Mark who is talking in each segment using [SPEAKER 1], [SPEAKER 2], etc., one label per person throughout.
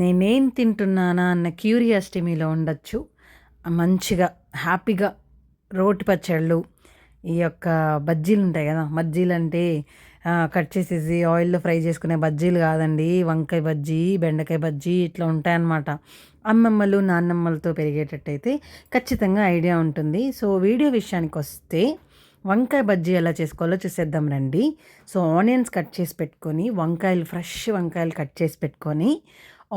[SPEAKER 1] నేనేం తింటున్నానా అన్న క్యూరియాసిటీ మీలో ఉండొచ్చు. మంచిగా హ్యాపీగా రోటి పచ్చళ్ళు ఈ యొక్క బజ్జీలు ఉంటాయి కదా బజ్జీలు అంటే కట్ చేసేసి ఆయిల్లో ఫ్రై చేసుకునే బజ్జీలు కాదండి. వంకాయ బజ్జీ బెండకాయ బజ్జీ ఇట్లా ఉంటాయన్నమాట. అమ్మమ్మలు నాన్నమ్మలతో పెరిగేటట్టయితే ఖచ్చితంగా ఐడియా ఉంటుంది. సో వీడియో విషయానికి వస్తే వంకాయ బజ్జీ ఎలా చేసుకోవాలో చూసేద్దాం రండి. సో ఆనియన్స్ కట్ చేసి పెట్టుకొని వంకాయలు ఫ్రెష్ వంకాయలు కట్ చేసి పెట్టుకొని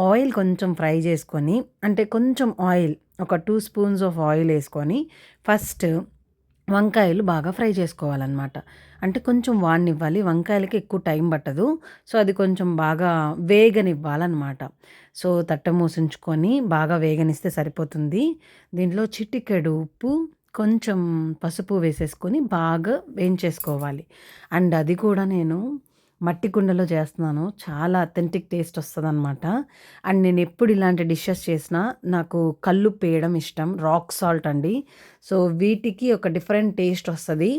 [SPEAKER 1] ఆయిల్ కొంచెం ఫ్రై చేసుకొని అంటే కొంచెం ఆయిల్ ఒక టూ స్పూన్స్ ఆఫ్ ఆయిల్ వేసుకొని ఫస్ట్ వంకాయలు బాగా ఫ్రై చేసుకోవాలన్నమాట. అంటే కొంచెం వాడినివ్వాలి వంకాయలకి ఎక్కువ టైం పట్టదు సో అది కొంచెం బాగా వేగనివ్వాలన్నమాట. సో తట్ట మూసించుకొని బాగా వేగనిస్తే సరిపోతుంది. దీంట్లో చిటికెడు ఉప్పు కొంచెం పసుపు వేసేసుకొని బాగా వేయించేసుకోవాలి. అండ్ అది కూడా నేను మట్టి కుండలో చేస్తున్నాను. చాలా అథెంటిక్ టేస్ట్ వస్తుంది అనమాట అండ్ నేను ఎప్పుడు ఇలాంటి డిషెస్ చేసినా నాకు కళ్ళు పేయడం ఇష్టం. రాక్ సాల్ట్ అండి. సో వీటికి ఒక డిఫరెంట్ టేస్ట్ వస్తుంది.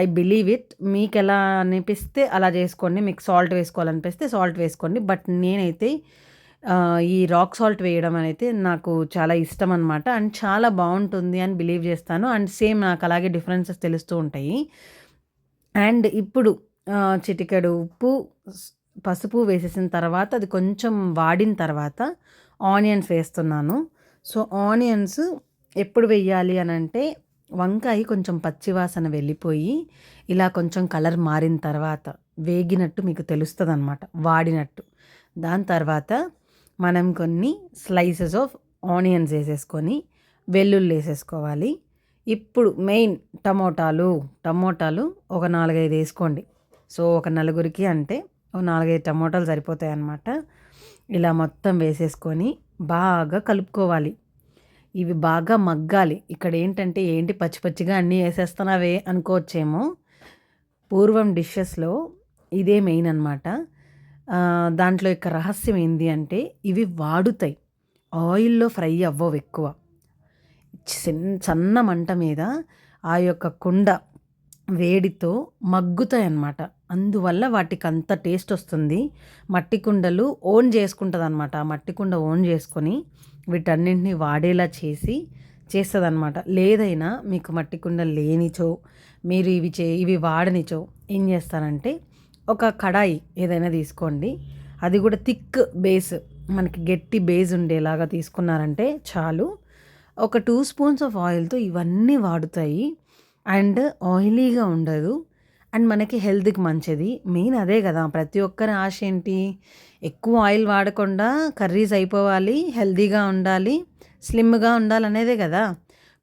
[SPEAKER 1] ఐ బిలీవ్ ఇట్ మీకు ఎలా అనిపిస్తే అలా చేసుకోండి. మీకు సాల్ట్ వేసుకోవాలనిపిస్తే సాల్ట్ వేసుకోండి. బట్ నేనైతే ఈ రాక్ సాల్ట్ వేయడం అనేది నాకు చాలా ఇష్టం అనమాట అండ్ చాలా బాగుంటుంది అని బిలీవ్ చేస్తాను. అండ్ సేమ్ నాకు అలాగే డిఫరెన్సెస్ తెలుస్తూ ఉంటాయి. అండ్ ఇప్పుడు చిటికెడు ఉప్పు పసుపు వేసేసిన తర్వాత అది కొంచెం వాడిన తర్వాత ఆనియన్స్ వేస్తున్నాను. సో ఆనియన్స్ ఎప్పుడు వేయాలి అని అంటే వంకాయ కొంచెం పచ్చివాసన వెళ్ళిపోయి ఇలా కొంచెం కలర్ మారిన తర్వాత వేగినట్టు మీకు తెలుస్తుంది అనమాట వాడినట్టు. దాని తర్వాత మనం కొన్ని స్లైసెస్ ఆఫ్ ఆనియన్స్ వేసేసుకొని వెల్లుల్లి వేసేసుకోవాలి. ఇప్పుడు మెయిన్ టమోటాలు టమోటాలు ఒక నాలుగైదు వేసుకోండి. సో ఒక నలుగురికి అంటే ఓ నాలుగైదు టమోటాలు సరిపోతాయి అన్నమాట ఇలా మొత్తం వేసేసుకొని బాగా కలుపుకోవాలి. ఇవి బాగా మగ్గాలి. ఇక్కడ ఏంటంటే ఏంటి పచ్చి పచ్చిగా అన్నీ వేసేస్తున్నావే అనుకోవచ్చేమో. పూర్వం డిషెస్లో ఇదే మెయిన్ అనమాట దాంట్లో యొక్క రహస్యం ఏంటి అంటే ఇవి వాడుతాయి. ఆయిల్లో ఫ్రై అవ్వవు ఎక్కువ. సన్న మంట మీద ఆ యొక్క కుండ వేడితో మగ్గుతాయి అన్నమాట అందువల్ల వాటికి అంత టేస్ట్ వస్తుంది. మట్టి కుండలు ఓన్ చేసుకుంటుంది అనమాట ఆ మట్టి కుండ ఓన్ చేసుకొని వీటన్నింటినీ వాడేలా చేసి చేస్తుంది అనమాట లేదైనా మీకు మట్టి కుండ లేనిచో మీరు ఇవి చే ఇవి వాడనిచో ఏం చేస్తానంటే ఒక కడాయి ఏదైనా తీసుకోండి. అది కూడా థిక్ బేస్ మనకి గట్టి బేస్ ఉండేలాగా తీసుకున్నారంటే చాలు. ఒక టూ స్పూన్స్ ఆఫ్ ఆయిల్తో ఇవన్నీ వాడుతాయి. అండ్ ఆయిలీగా ఉండదు. అండ్ మనకి హెల్త్కి మంచిది. మెయిన్ అదే కదా ప్రతి ఒక్కరి ఆశ ఏంటి? ఎక్కువ ఆయిల్ వాడకుండా కర్రీస్ అయిపోవాలి హెల్తీగా ఉండాలి స్లిమ్గా ఉండాలనేదే కదా.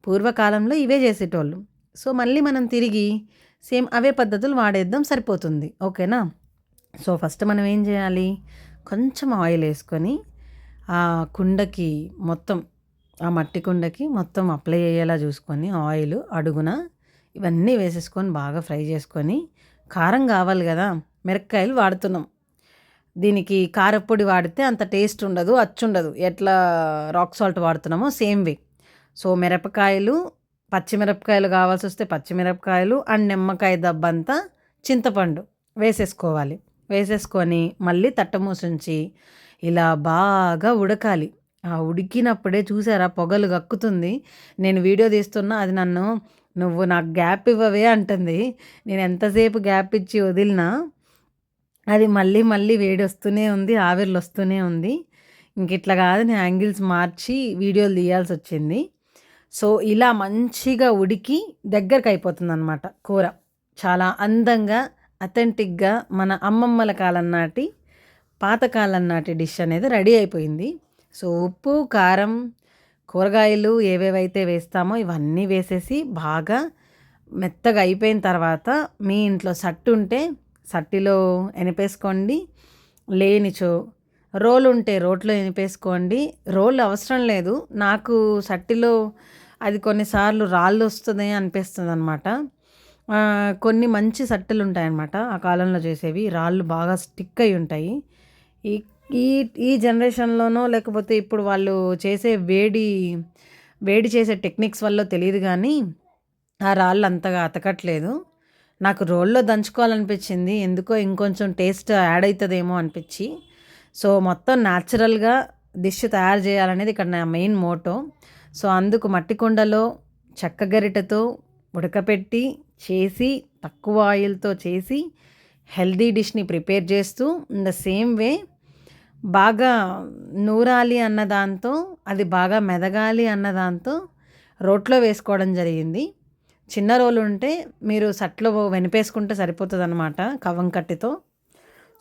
[SPEAKER 1] పూర్వకాలంలో ఇవే చేసేటోళ్ళు. సో మళ్ళీ మనం తిరిగి సేమ్ అవే పద్ధతులు వాడేద్దాం సరిపోతుంది. ఓకేనా? సో ఫస్ట్ మనం ఏం చేయాలి? కొంచెం ఆయిల్ వేసుకొని ఆ కుండకి మొత్తం ఆ మట్టి కుండకి మొత్తం అప్లై అయ్యేలా చూసుకొని ఆయిల్ అడుగున ఇవన్నీ వేసేసుకొని బాగా ఫ్రై చేసుకొని కారం కావాలి కదా మిరపకాయలు వాడుతున్నాం. దీనికి కారపొడి వాడితే అంత టేస్ట్ ఉండదు అచ్చుండదు. ఎట్లా రాక్ సాల్ట్ వాడుతున్నామో సేమ్ వే. సో మిరపకాయలు పచ్చిమిరపకాయలు కావాల్సి వస్తే పచ్చిమిరపకాయలు అండ్ నిమ్మకాయ దబ్బంతా చింతపండు వేసేసుకోవాలి. వేసేసుకొని మళ్ళీ తట్టమూసుంచి ఇలా బాగా ఉడకాలి. ఆ ఉడికినప్పుడే చూసారా పొగలు గక్కుతుంది నేను వీడియో తీస్తున్నా అది నన్ను నువ్వు నాకు గ్యాప్ ఇవ్వవే అంటుంది. నేను ఎంతసేపు గ్యాప్ ఇచ్చి వదిలినా అది మళ్ళీ మళ్ళీ వేడి వస్తూనే ఉంది ఆవిర్లు వస్తూనే ఉంది. ఇంక ఇట్లా కాదు నేను యాంగిల్స్ మార్చి వీడియోలు తీయాల్సి వచ్చింది సో ఇలా మంచిగా ఉడికి దగ్గరకు అయిపోతుంది అనమాట కూర. చాలా అందంగా అథెంటిక్గా మన అమ్మమ్మల కాలం నాటి పాతకాలం నాటి డిష్ అనేది రెడీ అయిపోయింది. సో ఉప్పు కారం కూరగాయలు ఏవేవైతే వేస్తామో ఇవన్నీ వేసేసి బాగా మెత్తగా అయిపోయిన తర్వాత మీ ఇంట్లో సట్టు ఉంటే సట్టిలో ఎనిపేసుకోండి. లేనిచో రోలు ఉంటే రోట్లో ఎనిపేసుకోండి. రోల్ అవసరం లేదు. నాకు సట్టిలో అది కొన్నిసార్లు రాళ్ళు వస్తుంది అనిపిస్తుంది అనమాట కొన్ని మంచి సట్టెలు ఉంటాయన్నమాట ఆ కాలంలో చేసేవి. రాళ్ళు బాగా స్టిక్ అయి ఉంటాయి. ఈ ఈ ఈ జనరేషన్లోనో లేకపోతే ఇప్పుడు వాళ్ళు చేసే వేడి వేడి చేసే టెక్నిక్స్ వల్ల తెలియదు కానీ ఆ రాళ్ళు అంతగా అతకట్లేదు. నాకు రోల్లో దంచుకోవాలనిపించింది. ఎందుకో ఇంకొంచెం టేస్ట్ యాడ్ అవుతుందేమో అనిపించి. సో మొత్తం న్యాచురల్గా డిష్ తయారు చేయాలనేది ఇక్కడ నా మెయిన్ మోటో సో అందుకు మట్టి కుండలో చెక్క గరిటెతో ఉడకపెట్టి చేసి తక్కువ ఆయిల్తో చేసి హెల్దీ డిష్ని ప్రిపేర్ చేస్తూ ఇన్ ద సేమ్ వే బాగా నూరాలి అన్న దాంతో అది బాగా మెదగాలి అన్న దాంతో రోట్లో వేసుకోవడం జరిగింది. చిన్న రోలు ఉంటే మీరు సట్లో వెనిపేసుకుంటే సరిపోతుంది అనమాట కవం కట్టితో.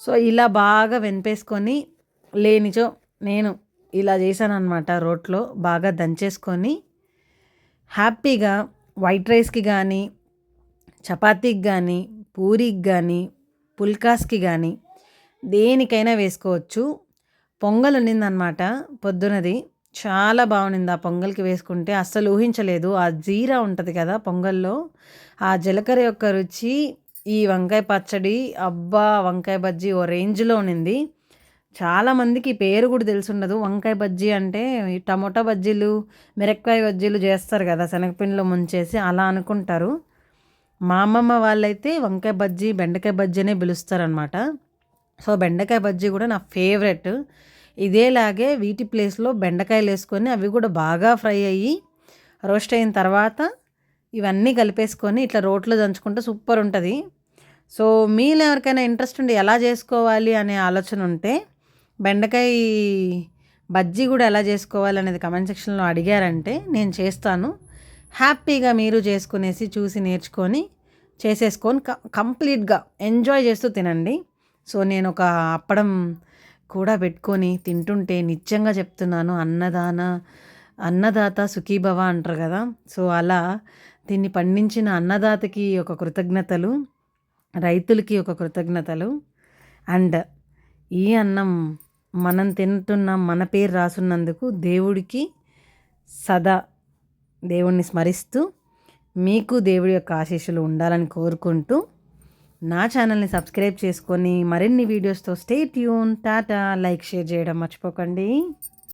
[SPEAKER 1] సో ఇలా బాగా వెనిపేసుకొని లేనిచో నేను ఇలా చేశాను రోట్లో బాగా దంచేసుకొని. హ్యాపీగా వైట్ రైస్కి కానీ చపాతీకి కానీ పూరికి కానీ పుల్కాస్కి కానీ దేనికైనా వేసుకోవచ్చు. పొంగల్ ఉన్నిందనమాట పొద్దునది. చాలా బాగుండింది ఆ పొంగల్కి వేసుకుంటే. అస్సలు ఊహించలేదు. ఆ జీరా ఉంటుంది కదా పొంగల్లో. ఆ జీలకర్ర యొక్క రుచి ఈ వంకాయ పచ్చడి అబ్బా! వంకాయ బజ్జీ ఓ రేంజ్లో ఉన్నింది. చాలామందికి పేరు కూడా తెలుసుండదు. వంకాయ బజ్జీ అంటే ఈ టమోటా బజ్జీలు మిరక్కాయ బజ్జీలు చేస్తారు కదా శనగపిండిలో ముంచేసి అలా అనుకుంటారు. మా అమ్మమ్మ వాళ్ళైతే వంకాయ బజ్జీ బెండకాయ బజ్జీ అనే పిలుస్తారనమాట. సో బెండకాయ బజ్జీ కూడా నా ఫేవరెట్. ఇదేలాగే వీటి ప్లేస్లో బెండకాయలు వేసుకొని అవి కూడా బాగా ఫ్రై అయ్యి రోస్ట్ అయిన తర్వాత ఇవన్నీ కలిపేసుకొని ఇట్లా రోట్లో దంచుకుంటే సూపర్ ఉంటుంది. సో మీలో ఎవరికైనా ఇంట్రెస్ట్ ఉండి ఎలా చేసుకోవాలి అనే ఆలోచన ఉంటే బెండకాయ బజ్జీ కూడా ఎలా చేసుకోవాలి అనేది కమెంట్ సెక్షన్లో అడిగారంటే నేను చేస్తాను. హ్యాపీగా మీరు చేసుకునేసి చూసి నేర్చుకొని చేసేసుకొని కంప్లీట్గా ఎంజాయ్ చేస్తూ తినండి. సో నేను ఒక అప్పడం కూడా పెట్టుకొని తింటుంటే నిత్యంగా చెప్తున్నాను అన్నదాన అన్నదాత సుఖీభవ అంటారు కదా. సో అలా దీన్ని పండించిన అన్నదాతకి ఒక కృతజ్ఞతలు రైతులకి ఒక కృతజ్ఞతలు. అండ్ ఈ అన్నం మనం తింటున్న మన పేరు రాసున్నందుకు దేవుడికి సదా దేవుణ్ణి స్మరిస్తూ మీకు దేవుడి యొక్క ఆశీస్సులు ఉండాలని కోరుకుంటూ నా ఛానల్ని సబ్స్క్రైబ్ చేసుకొని మరిన్ని వీడియోస్తో stay tune Tata like share చేయడం మర్చిపోకండి.